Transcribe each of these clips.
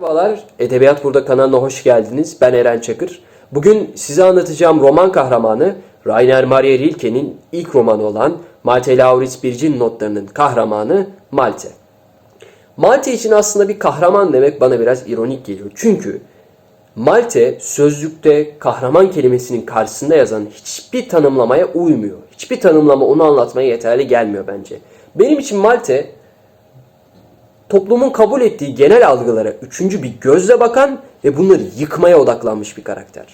Merhabalar, Edebiyat Burada kanalına hoş geldiniz. Ben Eren Çakır. Bugün size anlatacağım roman kahramanı Rainer Maria Rilke'nin ilk romanı olan Malte Lauritz Bircin notlarının kahramanı Malte. Malte için aslında bir kahraman demek bana biraz ironik geliyor. Çünkü Malte sözlükte kahraman kelimesinin karşısında yazan hiçbir tanımlamaya uymuyor. Hiçbir tanımlama onu anlatmaya yeterli gelmiyor bence. Benim için Malte toplumun kabul ettiği genel algılara üçüncü bir gözle bakan ve bunları yıkmaya odaklanmış bir karakter.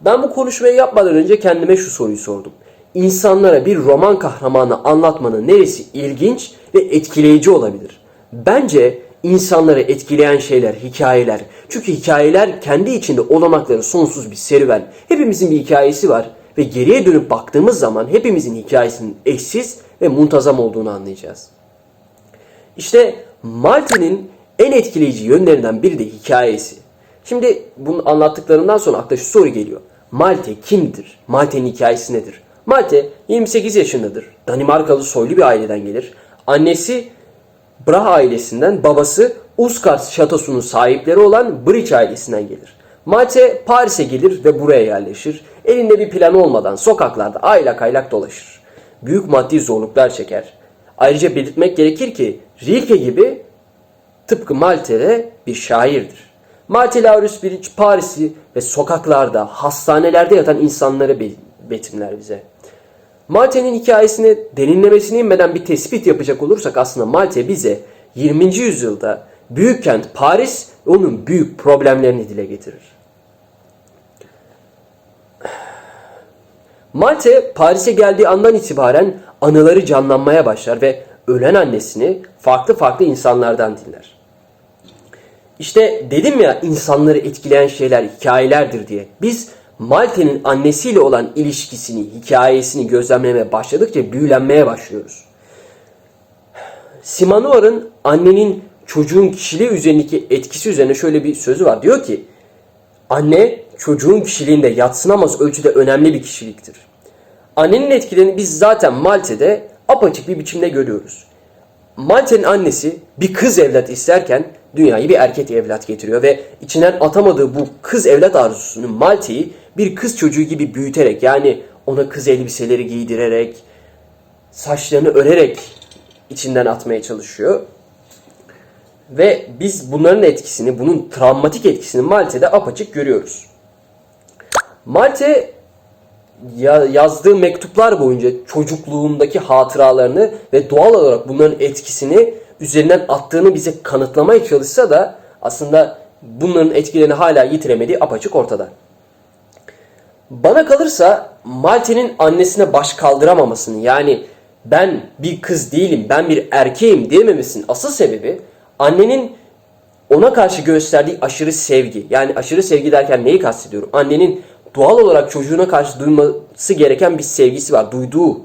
Ben bu konuşmayı yapmadan önce kendime şu soruyu sordum. İnsanlara bir roman kahramanı anlatmanın neresi ilginç ve etkileyici olabilir? Bence insanları etkileyen şeyler hikayeler. Çünkü hikayeler kendi içinde olanakları sonsuz bir serüven. Hepimizin bir hikayesi var ve geriye dönüp baktığımız zaman hepimizin hikayesinin eşsiz ve muntazam olduğunu anlayacağız. İşte Malte'nin en etkileyici yönlerinden biri de hikayesi. Şimdi bunu anlattıklarımdan sonra akla şu soru geliyor. Malte kimdir? Malte'nin hikayesi nedir? Malte 28 yaşındadır. Danimarkalı soylu bir aileden gelir. Annesi Brahe ailesinden, babası Uskars şatosunun sahipleri olan Bridge ailesinden gelir. Malte Paris'e gelir ve buraya yerleşir. Elinde bir plan olmadan sokaklarda aylak aylak dolaşır. Büyük maddi zorluklar çeker. Ayrıca belirtmek gerekir ki Rilke gibi tıpkı Malte'de bir şairdir. Malte Laurus Bridge Paris'i ve sokaklarda, hastanelerde yatan insanları be- betimler bize. Malte'nin hikayesini derinlemesine inmeden bir tespit yapacak olursak aslında Malte bize 20. yüzyılda büyük kent Paris onun büyük problemlerini dile getirir. Malte Paris'e geldiği andan itibaren anıları canlanmaya başlar ve ölen annesini farklı farklı insanlardan dinler. İşte dedim ya insanları etkileyen şeyler hikayelerdir diye. Biz Malte'nin annesiyle olan ilişkisini, hikayesini gözlemlemeye başladıkça büyülenmeye başlıyoruz. Simanuar'ın annenin çocuğun kişiliği üzerindeki etkisi üzerine şöyle bir sözü var. Diyor ki, anne çocuğun kişiliğinde yatsınamaz ölçüde önemli bir kişiliktir. Annenin etkilerini biz zaten Malte'de apaçık bir biçimde görüyoruz. Malte'nin annesi bir kız evlat isterken dünyayı bir erkek evlat getiriyor ve içinden atamadığı bu kız evlat arzusunu Malte'yi bir kız çocuğu gibi büyüterek yani ona kız elbiseleri giydirerek saçlarını örerek içinden atmaya çalışıyor. Ve biz bunların etkisini, bunun travmatik etkisini Malte'de apaçık görüyoruz. Malte ya- yazdığı mektuplar boyunca çocukluğundaki hatıralarını ve doğal olarak bunların etkisini üzerinden attığını bize kanıtlamaya çalışsa da aslında bunların etkilerini hala yitiremediği apaçık ortada. Bana kalırsa Malte'nin annesine baş kaldıramamasının yani ben bir kız değilim ben bir erkeğim diyememesinin asıl sebebi annenin ona karşı gösterdiği aşırı sevgi. Yani aşırı sevgi derken neyi kastediyorum? Annenin doğal olarak çocuğuna karşı duyması gereken bir sevgisi var. Duyduğu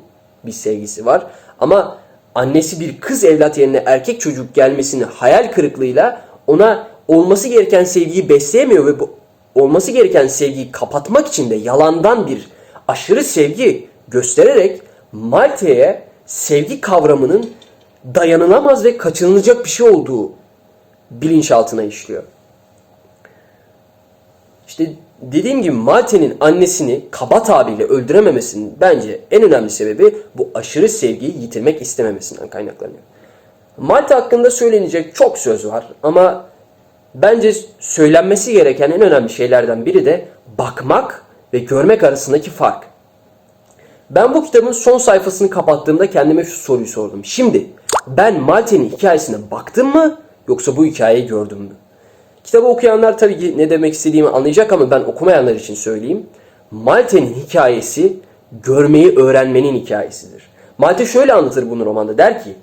bir sevgisi var. Ama annesi bir kız evlat yerine erkek çocuk gelmesini hayal kırıklığıyla ona olması gereken sevgiyi besleyemiyor ve bu olması gereken sevgiyi kapatmak için de yalandan bir aşırı sevgi göstererek Malte'ye sevgi kavramının dayanılamaz ve kaçınılacak bir şey olduğu bilinçaltına işliyor. İşte dediğim gibi Malte'nin annesini kaba tabirle öldürememesinin bence en önemli sebebi bu aşırı sevgiyi yitirmek istememesinden kaynaklanıyor. Malte hakkında söylenecek çok söz var ama bence söylenmesi gereken en önemli şeylerden biri de bakmak ve görmek arasındaki fark. Ben bu kitabın son sayfasını kapattığımda kendime şu soruyu sordum. Şimdi ben Malte'nin hikayesine baktım mı yoksa bu hikayeyi gördüm mü? Kitabı okuyanlar tabii ki ne demek istediğimi anlayacak ama ben okumayanlar için söyleyeyim. Malte'nin hikayesi görmeyi öğrenmenin hikayesidir. Malte şöyle anlatır bunu romanda der ki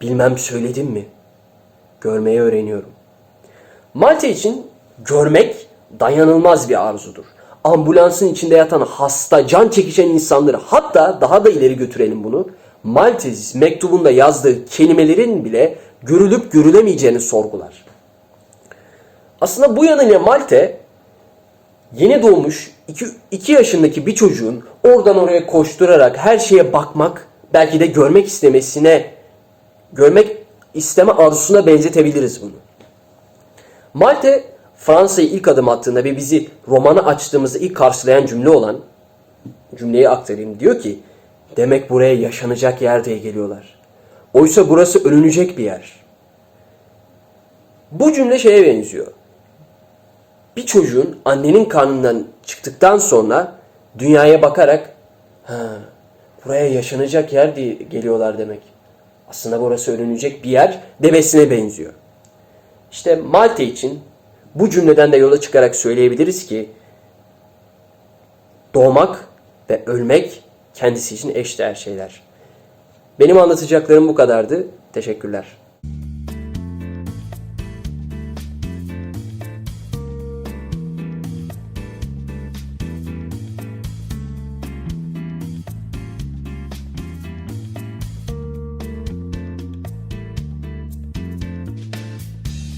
bilmem söyledim mi? Görmeyi öğreniyorum. Malte için görmek dayanılmaz bir arzudur. Ambulansın içinde yatan hasta, can çekişen insanları hatta daha da ileri götürelim bunu. Maltez mektubunda yazdığı kelimelerin bile görülüp görülemeyeceğini sorgular. Aslında bu yanıyla Malte yeni doğmuş 2 yaşındaki bir çocuğun oradan oraya koşturarak her şeye bakmak belki de görmek istemesine görmek isteme arzusuna benzetebiliriz bunu. Malte Fransa'ya ilk adım attığında ve bizi romanı açtığımızda ilk karşılayan cümle olan cümleyi aktarayım. Diyor ki demek buraya yaşanacak yer diye geliyorlar. Oysa burası ölünecek bir yer. Bu cümle şeye benziyor. Bir çocuğun annenin karnından çıktıktan sonra dünyaya bakarak ha, buraya yaşanacak yer diye geliyorlar demek. Aslında burası ölünecek bir yer demesine benziyor. İşte Malte için bu cümleden de yola çıkarak söyleyebiliriz ki doğmak ve ölmek kendisi için eşdeğer şeyler. Benim anlatacaklarım bu kadardı. Teşekkürler.